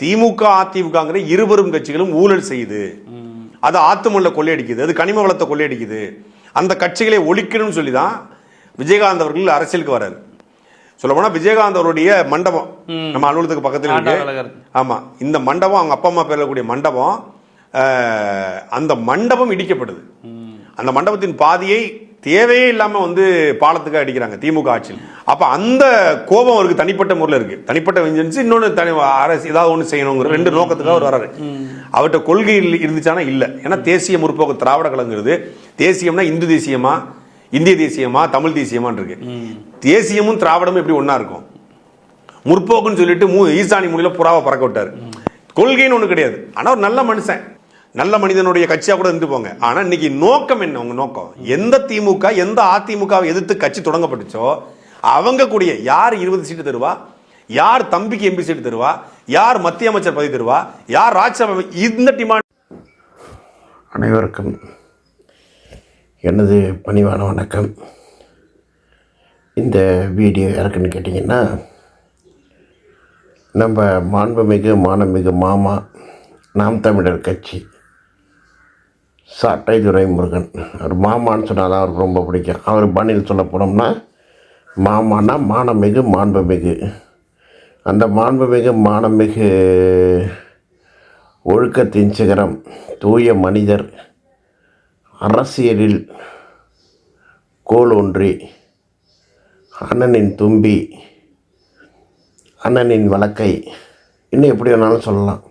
திமுக அதிமுகங்கிற இருவரும் கட்சிகளும் ஊழல் செய்யுது. அது ஆத்துமல்ல கொள்ளையடிக்குது. அது கனிம வளத்தை கொள்ளையடிக்குது. அந்த கட்சிகளை ஒழிக்கணும்னு சொல்லி தான் விஜயகாந்த் அவர்கள் அரசியலுக்கு வராரு. சொல்ல போனா விஜயகாந்த் அவருடைய மண்டபம் நம்ம அலுவலகத்துக்கு பக்கத்துல இருக்கு. அழகர். ஆமா. இந்த மண்டபம் அவங்க அப்பா அம்மா பேர்ல கூடிய மண்டபம் அந்த மண்டபம் இடிக்கப்படுது அந்த மண்டபத்தின் பாதியை தேவையே இல்லாம வந்து பாலத்துக்காக அடிக்கிறாங்க திமுக ஆட்சியில். அப்போ அந்த கோபம் அவருக்கு தனிப்பட்ட முறையில் இருக்கு. தனிப்பட்ட வெஞ்சன்ஸ் இன்னொன்று தனி அரசு ஏதாவது ஒன்று செய்யணுங்கிற ரெண்டு நோக்கத்துக்காக அவர் வராரு. அவர்கிட்ட கொள்கை இல்ல- இருந்துச்சானா? இல்ல. ஏன்னா தேசிய முற்போக்கு திராவிட கலங்கிறது தேசியம்னா இந்து தேசியமா இந்திய தேசியமா தமிழ் தேசியமான்னு இருக்கு. தேசியமும் திராவிடமும் எப்படி ஒன்றா இருக்கும்? முற்போக்குன்னு சொல்லிட்டு மூ ஈசானி மொழியில் புறாவை பறக்க விட்டாரு. கொள்கைன்னு ஒண்ணு கிடையாது. ஆனா ஒரு நல்ல மனுஷன். நல்ல மனிதனுடைய கட்சியாக கூட இருந்து போங்க. ஆனால் இன்னைக்கு நோக்கம் என்ன? உங்கள் நோக்கம். எந்த திமுக எந்த அதிமுகவை எதிர்த்து கட்சி தொடங்கப்பட்டுச்சோ அவங்க கூடிய யார் இருபது சீட்டு தருவா? யார் தம்பிக்கு எம்பி சீட்டு தருவா? யார் மத்திய அமைச்சர் பதவி தருவா? யார் ராஜ்யசபா இந்த டிமாண்ட் அனைவருக்கும் எனது பணிவான வணக்கம். இந்த வீடியோ யாருக்குன்னு கேட்டிங்கன்னா நம்ம மாண்புமிகு மானமிகு மாமா நாம் தமிழர் கட்சி. சட்டை துரைமுருகன். அவர் மாமான்னு சொன்னால் தான் அவருக்கு ரொம்ப பிடிக்கும். அவர் பாணியில் சொல்ல போனோம்னா மாமானா மானமிகு மாண்புமிகு. அந்த மாண்புமிகு மானமிகு ஒழுக்கத்தின் சிகரம் தூய மனிதர் அரசியலில் கோலோன்றி அண்ணனின் தும்பி அண்ணனின் வழக்கை. இன்னும் எப்படி வேணாலும் சொல்லலாம்.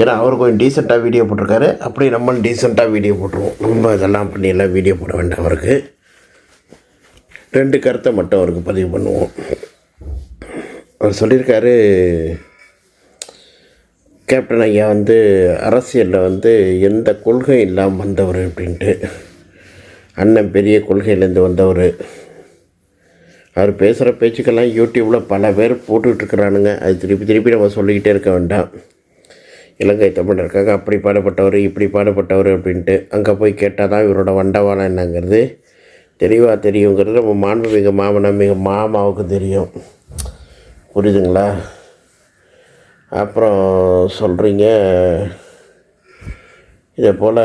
ஏன்னா அவர் கொஞ்சம் டீசெண்டாக வீடியோ போட்டிருக்காரு. அப்படியே நம்மளும் டீசெண்டாக வீடியோ போட்டுருவோம். ரொம்ப இதெல்லாம் பண்ணி எல்லாம் வீடியோ போட வேண்டாம் அவருக்கு. ரெண்டு கருத்தை மட்டும் அவருக்கு பதிவு பண்ணுவோம். அவர் சொல்லியிருக்காரு கேப்டன் ஐயா வந்து அரசியலில் வந்து எந்த கொள்கை இல்லாமல் வந்தவர் அப்படின்ட்டு. அண்ணன் பெரிய கொள்கையிலேருந்து வந்தவர். அவர் பேசுகிற பேச்சுக்கெல்லாம் யூடியூப்பில் பல பேர் போட்டுக்கிட்டு இருக்கிறானுங்க. அது திருப்பி திருப்பி நம்ம சொல்லிக்கிட்டே இருக்க வேண்டாம். இலங்கை தமிழருக்காக அப்படி பாடுபட்டவர் இப்படி பாடுபட்டவர் அப்படின்ட்டு அங்கே போய் கேட்டால் தான் இவரோட வண்டவாளம் என்னங்கிறது தெளிவாக தெரியுங்கிறது நம்ம மாண்புமிகு மாமனம் மிக மாமாவுக்கு தெரியும். புரியுதுங்களா? அப்புறம் சொல்கிறீங்க இதே போல்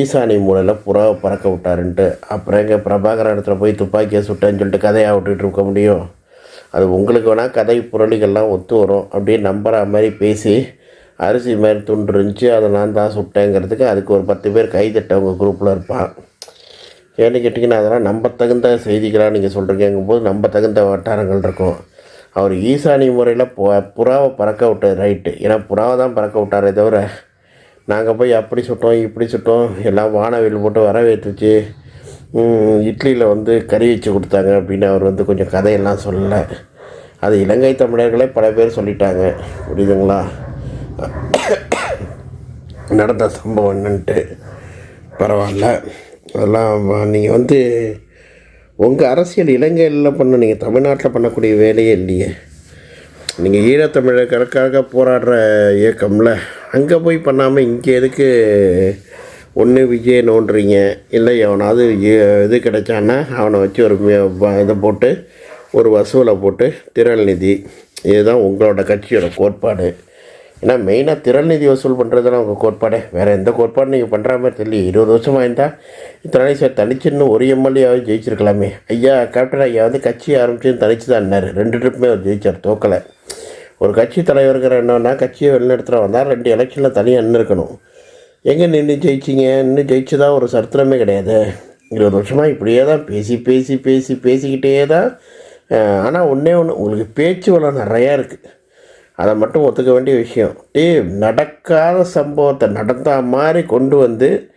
ஈசானி மூலையில் புறாவை பறக்க விட்டாருன்ட்டு. அப்புறம் எங்கே பிரபாகர இடத்துல போய் துப்பாக்கியை சுட்டேன்னு சொல்லிட்டு கதையாக விட்டுட்டு இருக்க முடியும். அது உங்களுக்கு வேணால் கதை புரளிகள்லாம் ஒத்து வரும் அப்படியே நம்புகிற மாதிரி பேசி அரிசி மாதிரி துண்டு இருந்துச்சு அதை நான் தான் சுட்டேங்கிறதுக்கு அதுக்கு ஒரு பத்து பேர் கைதட்டவங்க குரூப்பில் இருப்பான். ஏன்னு கேட்டிங்கன்னா அதெல்லாம் நம்ப தகுந்த செய்திகளாக நீங்கள் சொல்கிறீங்கும்போது நம்ப தகுந்த வட்டாரங்கள் இருக்கும். அவர் ஈசானி முறையில் புறாவை பறக்க விட்டார் ரைட்டு ஏன்னா புறாவை தான் பறக்க விட்டாரே தவிர நாங்கள் போய் அப்படி சுட்டோம் இப்படி சுட்டோம் எல்லாம் வானவில் போட்டு வரவேற்றுச்சு. இட்லியில் வந்து கறி வச்சு கொடுத்தாங்க அப்படின்னு அவர் வந்து கொஞ்சம் கதையெல்லாம் சொல்லலை. அது இலங்கை தமிழர்களே பல பேர் சொல்லிட்டாங்க. புரியுதுங்களா? நடந்த சம்பவம் என்னன்ட்டு பரவாயில்ல. அதெல்லாம் நீங்கள் வந்து உங்கள் அரசியல் இலங்கையில் பண்ண நீங்கள் தமிழ்நாட்டில் பண்ணக்கூடிய வேலையே இல்லையே. நீங்கள் ஈழத்தமிழர்களுக்காக போராடுற இயக்கம்ல அங்கே போய் பண்ணாமல் இங்கே எதுக்கு ஒன்று விஜய் நோண்டுறீங்க? இல்லை எவனாவது இது கிடைச்சான்னா அவனை வச்சு ஒரு இதை போட்டு ஒரு வசூலை போட்டு திரள் நிதி. இதுதான் உங்களோட கட்சியோட கோட்பாடு. ஏன்னா மெயினாக திறநிதி வசூல் பண்ணுறதுலாம் உங்கள் கோட்பாடே. வேறு எந்த கோட்பாடும் நீங்கள் பண்ணுற மாதிரி தெரியல. இருபது வருஷமாக இருந்தால் இத்தனை சார் தனிச்சுன்னு ஒரு எம்எல்ஏவாவது ஜெயிச்சிருக்கலாமே. ஐயா கேப்டன் ஐயா வந்து கட்சி ஆரம்பிச்சுன்னு தனிச்சு தான் இருந்தார். ரெண்டு ட்ரிப்புமே அவர் ஜெயிச்சார் தோக்கலை. ஒரு கட்சி தலைவருங்கிற என்னன்னா கட்சியை வெளிநடத்துகிற வந்தால் ரெண்டு எலெக்ஷனில் தனியாக நின்று இருக்கணும் எங்கே நின்று ஜெயிச்சிங்க? ஜெயிச்சு தான் ஒரு சரித்திரமே கிடையாது. இருபது வருஷமாக இப்படியே தான் பேசி பேசி பேசி பேசிக்கிட்டே தான் ஆனால் ஒன்றே ஒன்று உங்களுக்கு பேச்சு வளம் நிறையா இருக்குது அதை மட்டும் ஒத்துக்க வேண்டிய விஷயம். டே நடக்காத சம்பவத்தை நடந்த மாதிரி கொண்டு வந்து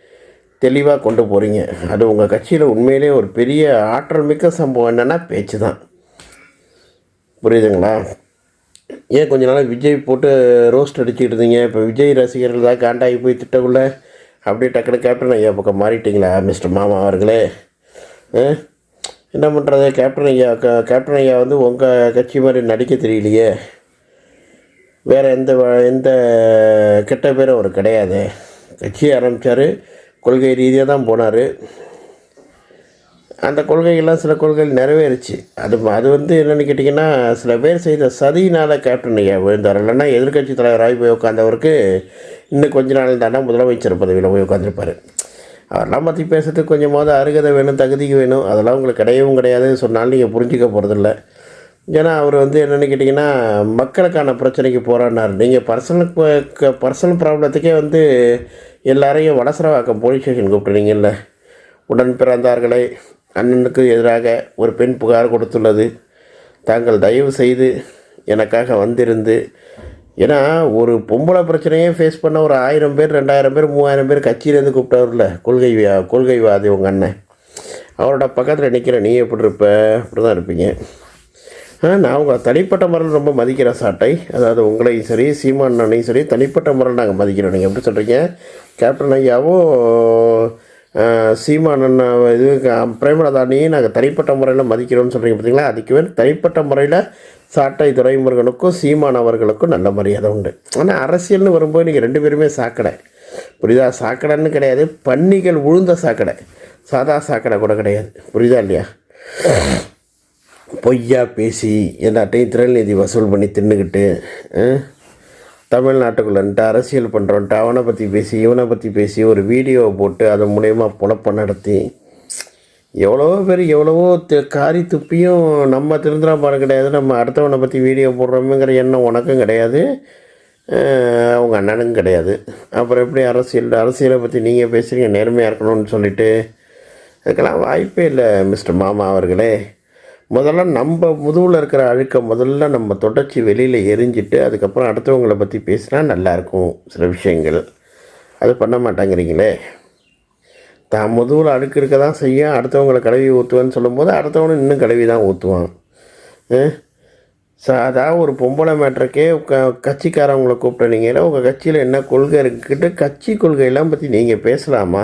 தெளிவாக கொண்டு போகிறீங்க அது உங்கள் கட்சியில் உண்மையிலே ஒரு பெரிய ஆற்றல் மிக்க சம்பவம் என்னென்னா பேச்சு தான். புரியுதுங்களா? ஏன் கொஞ்ச நாள் விஜய் போட்டு ரோஸ்ட் அடிச்சுக்கிட்டு இருந்தீங்க? இப்போ விஜய் ரசிகர்கள் தான் காண்டாகி போய் திட்டக்குள்ளே அப்படியே டக்குனு கேப்டன் ஐயா பக்கம் மாறிட்டீங்களா மிஸ்டர் மாமா அவர்களே? ஆ? என்ன பண்ணுறது கேப்டன் ஐயா க- கேப்டன் ஐயா வந்து உங்கள் கட்சி மாதிரி நடிக்க தெரியலையே. வேறு எந்த வ- எந்த கெட்ட பேரும் அவர் கிடையாது. கட்சி ஆரம்பித்தார் கொள்கை ரீதியாக தான் போனார். அந்த கொள்கைகள்லாம் சில கொள்கைகள் நிறைவேறுச்சு. அது அது வந்து என்னென்னு கேட்டிங்கன்னா சில பேர் செய்த சதியினால் கேப்டன் ஐயா விழுந்தார். இல்லைன்னா எதிர்க்கட்சி தலைவராகி போய் உட்காந்தவருக்கு இன்னும் கொஞ்ச நாள் தானே முதலமைச்சர் பதவியில் போய் உட்காந்துருப்பார் அவரெல்லாம் பற்றி பேசுறதுக்கு கொஞ்சமாவது அருகதை வேணும் தகுதிக்கு வேணும். அதெல்லாம் உங்களுக்கு கிடையவும் கிடையாது சொன்னாலும் நீங்கள் புரிஞ்சிக்க போகிறதில்ல ஏன்னா அவர் வந்து என்னென்னு கேட்டிங்கன்னா மக்களுக்கான பிரச்சனைக்கு போராடினார். நீங்கள் பர்சனல் பர்சனல் ப்ராப்ளத்துக்கே வந்து எல்லாரையும் வடசரவாக்கம் போலீஸ் ஸ்டேஷன் கூப்பிட்டுறீங்கல்ல உடன் பிறந்தார்களை அண்ணனுக்கு எதிராக ஒரு பெண் புகார் கொடுத்துள்ளது. தாங்கள் தயவு செய்து எனக்காக வந்திருந்து ஏன்னா ஒரு பொம்பளை பிரச்சனையே ஃபேஸ் பண்ண ஒரு ஆயிரம் பேர் ரெண்டாயிரம் பேர் மூவாயிரம் பேர் கட்சியிலேருந்து கூப்பிட்டவர்ல கொள்கை கொள்கைவாதி உங்கள் அண்ணன். அவரோட பக்கத்தில் நிற்கிற நீ எப்படி இருப்ப? அப்படி தான் இருப்பீங்க. நான் உங்கள் தனிப்பட்ட முறையில் ரொம்ப மதிக்கிற சாட்டை. அதாவது உங்களையும் சரி சீமான் அண்ணையும் சரி தனிப்பட்ட முறையில் நாங்கள் மதிக்கிறோம். நீங்கள் எப்படி சொல்கிறீங்க கேப்டன் ஐயாவும் சீமான் அண்ணா இது பிரேமலதானியும் நாங்கள் தனிப்பட்ட முறையில் மதிக்கிறோம்னு சொல்கிறீங்க பார்த்தீங்களா? அதுக்கு வேறு தனிப்பட்ட முறையில் சாட்டை துறைமுருகனுக்கும் சீமான் அவர்களுக்கும் நல்ல மரியாதை உண்டு. ஆனால் அரசியல்னு வரும்போது நீங்கள் ரெண்டு பேருமே சாக்கடை. புரியுதா? சாக்கடைன்னு கிடையாது பன்னிகள் உழுந்த சாக்கடை. சாதா சாக்கடை கூட கிடையாது. புரியுதா இல்லையா? பொய்யா பேசி எல்லாட்டையும் திரள்நிதி வசூல் பண்ணி தின்னுக்கிட்டு தமிழ்நாட்டுக்குள்ளன்ட்டு அரசியல் பண்ணுறோன்ட்டு அவனை பற்றி பேசி இவனை பற்றி பேசி ஒரு வீடியோவை போட்டு அதன் மூலயமா புலப்ப நடத்தி எவ்வளவோ பேர் எவ்வளவோ காரி துப்பியும் நம்ம திருந்துறா பாரு கிடையாது நம்ம அடுத்தவனை பற்றி வீடியோ போடுறோமுங்கிற எண்ணம் உனக்கும் கிடையாது அவங்க அண்ணனுக்கும் கிடையாது. அப்புறம் எப்படி அரசியல் அரசியலை பற்றி நீங்கள் பேசுகிறீங்க நேர்மையாக இருக்கணும்னு சொல்லிட்டு அதுக்கெல்லாம் வாய்ப்பே இல்லை மிஸ்டர் மாமா அவர்களே. முதல்ல நம்ம முதுகில் இருக்கிற அழுக்க முதல்ல நம்ம தொடச்சி வெளியில் எரிஞ்சிட்டு அதுக்கப்புறம் அடுத்தவங்களை பற்றி பேசினா நல்லாயிருக்கும் சில விஷயங்கள். அது பண்ண மாட்டாங்கிறீங்களே? தான் முதுகில் அழுக்கு இருக்க தான் செய்யும். அடுத்தவங்களை கழுவி ஊற்றுவேன்னு சொல்லும்போது அடுத்தவனும் இன்னும் கழுவி தான் ஊற்றுவான் சாதா ஒரு பொம்பளை மேட்ருக்கே க கட்சிக்காரவங்களை கூப்பிட்டனீங்கன்னா உங்கள் கட்சியில் என்ன கொள்கை இருக்குட்டு கட்சி கொள்கையெல்லாம் பற்றி நீங்கள் பேசலாமா?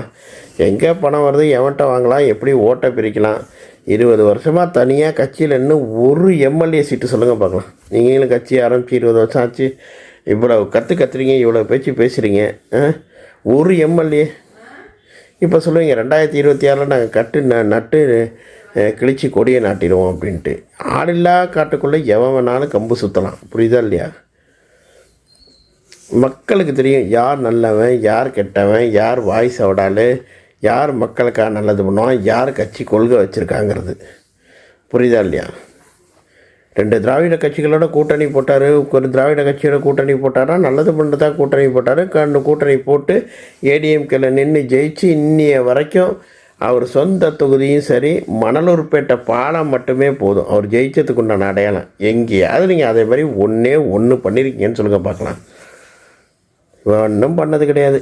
எங்கே பணம் வருது? எவன்கிட்ட வாங்கலாம்? எப்படி ஓட்டை பிரிக்கலாம்? இருபது வருஷமாக தனியாக கட்சியில் இன்னும் ஒரு எம்எல்ஏ சீட்டு சொல்லுங்கள் பார்க்கலாம். நீங்களும் கட்சி ஆரம்பித்து இருபது வருஷம் ஆச்சு. இவ்வளோ கற்று கத்துறீங்க இவ்வளோ பேச்சு பேசுகிறீங்க ஆ? ஒரு எம்எல்ஏ இப்போ சொல்லுவீங்க ரெண்டாயிரத்தி இருபத்தி ஆறில் நாங்கள் கட்டு ந நட்டு கிழிச்சு கொடியை நாட்டிடுவோம் அப்படின்ட்டு. ஆளில்லா காட்டுக்குள்ளே எவன் வேணாலும் கம்பு சுற்றலாம் புரியுதா இல்லையா? மக்களுக்கு தெரியும் யார் நல்லவன் யார் கெட்டவன் யார் வாய் சவடால் யார் மக்களுக்காக நல்லது பண்ணுவான் யார் கட்சி கொள்கை வச்சுருக்காங்கிறது. புரியுதா இல்லையா? ரெண்டு திராவிட கட்சிகளோட கூட்டணி போட்டார் ஒரு திராவிட கட்சியோட கூட்டணி போட்டாரா நல்லது பண்ணுறதா கூட்டணி போட்டார் கண்டு கூட்டணி போட்டு ஏடிஎம்கேல நின்று ஜெயிச்சு இன்னிய வரைக்கும் அவர் சொந்த தொகுதியும் சரி மணலூர்பேட்டை பாலம் மட்டுமே போதும். அவர் ஜெயிச்சதுக்கு உண்டான அடையாளம் எங்கேயாவது நீங்கள் அதே மாதிரி ஒன்றே ஒன்று பண்ணியிருக்கீங்கன்னு சொல்லுங்கள் பார்க்கலாம். ஒன்றும் பண்ணது கிடையாது.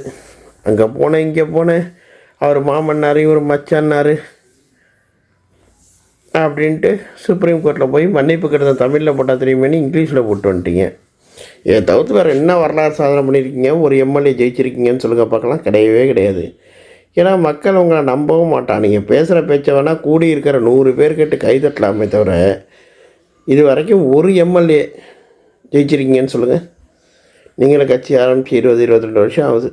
அங்கே போனேன் இங்கே போனேன். அவர் மாமன்னார் இவர் மச்சான்னார் அப்படின்ட்டு சுப்ரீம் கோர்ட்டில் போய் மன்னிப்பு கடிதம் தமிழில் போட்டால் தெரியுமேனு இங்கிலீஷில் போட்டு வந்துட்டீங்க. இதை தவிர்த்து வேறு என்ன வரலாறு சாதனை பண்ணியிருக்கீங்க? ஒரு எம்எல்ஏ ஜெயிச்சிருக்கீங்கன்னு சொல்லுங்கள் பார்க்கலாம். கிடையவே கிடையாது. ஏன்னா மக்கள் உங்களை நம்பவும் மாட்டான் நீங்கள் பேசுகிற பேச்சை வேணால் கூடி இருக்கிற நூறு பேர் கேட்டு கைதட்டலாமே தவிர இது வரைக்கும் ஒரு எம்எல்ஏ ஜெயிச்சிருக்கீங்கன்னு சொல்லுங்கள் நீங்களும் கட்சி ஆரம்பித்து இருபது இருபத்தி ரெண்டு வருஷம் ஆகுது.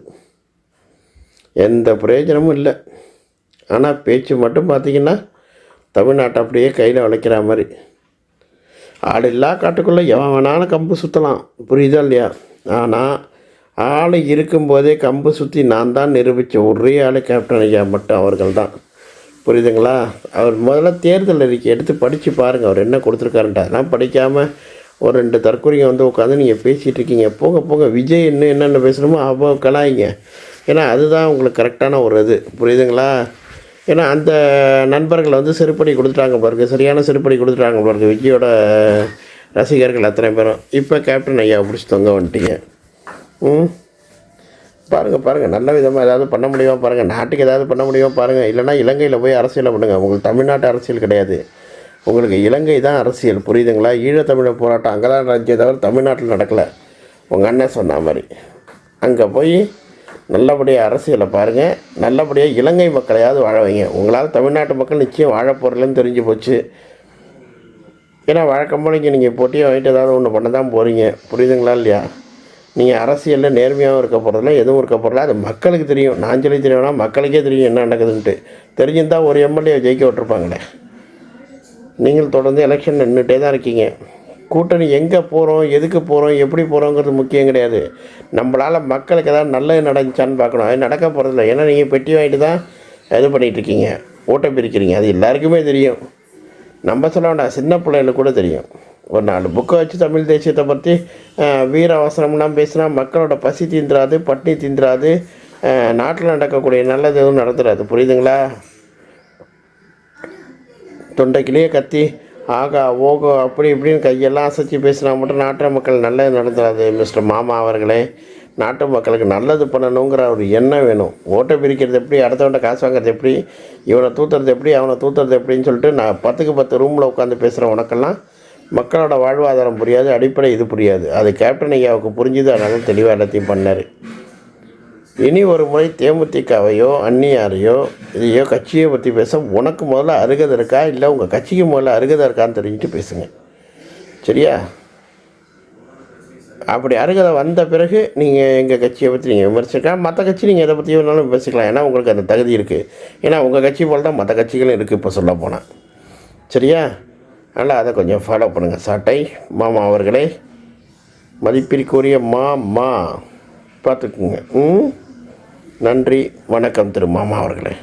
எந்த பிரயோஜனமும் இல்லை. ஆனால் பேச்சு மட்டும் பார்த்தீங்கன்னா தமிழ்நாட்டை அப்படியே கையில் வளைக்கிற மாதிரி. ஆள் இல்லா காட்டுக்குள்ளே எவன் வேணாலும் கம்பு சுற்றலாம் புரியுதா இல்லையா? ஆனால் ஆள் இருக்கும்போதே கம்பு சுற்றி நான் தான் நிரூபித்த ஒரே ஆள் கேப்டன் ஐயா மட்டும் அவர்கள் தான் புரியுதுங்களா? அவர் முதல்ல தேர்தல் அறிக்கை எடுத்து படித்து பாருங்கள் அவர் என்ன கொடுத்துருக்காருன்ட்டு. அதெல்லாம் படிக்காமல் ஒரு ரெண்டு தற்கொலைங்க வந்து உட்காந்து நீங்கள் பேசிகிட்டு இருக்கீங்க. போங்க போங்க. விஜய் இன்னும் என்னென்ன பேசணுமோ அவ்வளோ கலாயிங்க. ஏன்னா அதுதான் உங்களுக்கு கரெக்டான ஒரு இது. புரியுதுங்களா? ஏன்னா அந்த நண்பர்கள் வந்து செருப்படி கொடுத்துட்டாங்க பாருங்க. சரியான செருப்படி கொடுத்துட்டாங்க பாருங்க. விஜயோட ரசிகர்கள் அத்தனை பேரும். இப்போ கேப்டன் ஐயா பிடிச்சி தொங்க வந்துட்டீங்க. ம்? பாருங்கள் பாருங்கள் நல்ல விதமாக ஏதாவது பண்ண முடியுமா பாருங்கள் நாட்டுக்கு ஏதாவது பண்ண முடியுமா பாருங்கள் இல்லைனா இலங்கையில் போய் அரசியலை பண்ணுங்கள் உங்களுக்கு தமிழ்நாட்டு அரசியல் கிடையாது. உங்களுக்கு இலங்கை தான் அரசியல். புரியுதுங்களா? ஈழத்தமிழர் போராட்டம் அங்கே தான் நடந்துச்சே தவிர தமிழ்நாட்டில் நடக்கலை. உங்கள் அண்ணன் சொன்ன மாதிரி. அங்கே போய் நல்லபடியாக அரசியலை பாருங்கள் நல்லபடியாக இலங்கை மக்களையாவது வாழ வைங்க. உங்களால் தமிழ்நாட்டு மக்கள் நிச்சயம் வாழ போகிறலன்னு தெரிஞ்சு போச்சு. ஏன்னா வழக்கம் இங்கே நீங்கள் போட்டியை வாங்கிட்டு ஏதாவது ஒன்று பண்ண தான் போகிறீங்க புரியுதுங்களா இல்லையா? நீங்கள் அரசியலில் நேர்மையாகவும் இருக்க போகிறதில்ல எதுவும் இருக்க போகிறதில்ல அது மக்களுக்கு தெரியும். நான் சொல்லி தெரியும்னா மக்களுக்கே தெரியும் என்ன நடக்குதுன்ட்டு. தெரிஞ்சிருந்தால் ஒரு எம்எல்ஏ ஜெயிக்க விட்டுருப்பாங்களே. நீங்கள் தொடர்ந்து எலெக்ஷன் நின்றுட்டே தான் இருக்கீங்க. கூட்டணி எங்கே போகிறோம் எதுக்கு போகிறோம் எப்படி போகிறோங்கிறது முக்கியம் கிடையாது. நம்மளால் மக்களுக்கு ஏதாவது நல்லது நடந்துச்சான்னு பார்க்கணும். அது நடக்க போகிறதில்ல ஏன்னா நீங்கள் பெட்டி வாங்கிட்டு தான் இது பண்ணிகிட்டு இருக்கீங்க. ஓட்டை பிரிக்கிறீங்க. அது எல்லாருக்குமே தெரியும். நம்ம சொல்ல வேண்டாம். சின்ன பிள்ளைகளுக்கு கூட தெரியும். ஒரு நாலு புக்கை வச்சு தமிழ் தேசியத்தை பற்றி வீர அவசரம்லாம் பேசினா மக்களோட பசி தீந்துராது பட்டினி தீந்துராது. நாட்டில் நடக்கக்கூடிய நல்லது எதுவும் நடந்துடாது புரியுதுங்களா? தொண்டைக்கிலேயே கத்தி ஆகா ஓகோ அப்படி இப்படின்னு கையெல்லாம் அசைச்சு பேசினா மட்டும் நாட்டு மக்கள் நல்லது நடந்துடாது மிஸ்டர் மாமா அவர்களே. நாட்டு மக்களுக்கு நல்லது பண்ணணுங்கிற ஒரு எண்ணம் வேணும். ஓட்டை பிரிக்கிறது எப்படி அடுத்தவன்ட்ட காசு வாங்குறது எப்படி இவனை தூத்துறது எப்படி அவனை தூத்துறது எப்படின்னு சொல்லிட்டு நான் பத்துக்கு பத்து ரூமில் உட்காந்து பேசுகிற உனக்கெல்லாம் மக்களோட வாழ்வாதாரம் புரியாது அடிப்படை இது புரியாது. அது கேப்டன் ஐயாவுக்கு புரிஞ்சுது அதனால தெளிவாக எல்லாத்தையும் பண்ணார். இனி ஒரு முறை தேமுதிகவையோ அந்நியாரையோ இதையோ கட்சியை பற்றி பேச உனக்கு முதல்ல அருகதை இருக்கா? இல்லை உங்கள் கட்சிக்கு முதல்ல அருகதை இருக்கான்னு தெரிஞ்சுட்டு பேசுங்க. சரியா? அப்படி அருகதை வந்த பிறகு நீங்கள் எங்கள் கட்சியை பற்றி நீங்கள் விமர்சிக்கலாம். மற்ற கட்சி நீங்கள் எதை பற்றி வேணாலும் பேசிக்கலாம் ஏன்னா உங்களுக்கு அந்த தகுதி இருக்குது ஏன்னா உங்கள் கட்சி போல் தான் மற்ற கட்சிகளும் இருக்குது இப்போ சொல்ல போனால் சரியா? அதனால் அதை கொஞ்சம் ஃபாலோ பண்ணுங்கள் சாட்டை மாமா அவர்களே மதிப்பிற்குரிய மா மா. பார்த்துக்குங்க. ம்? நன்றி வணக்கம் திரு மாமா அவர்களே.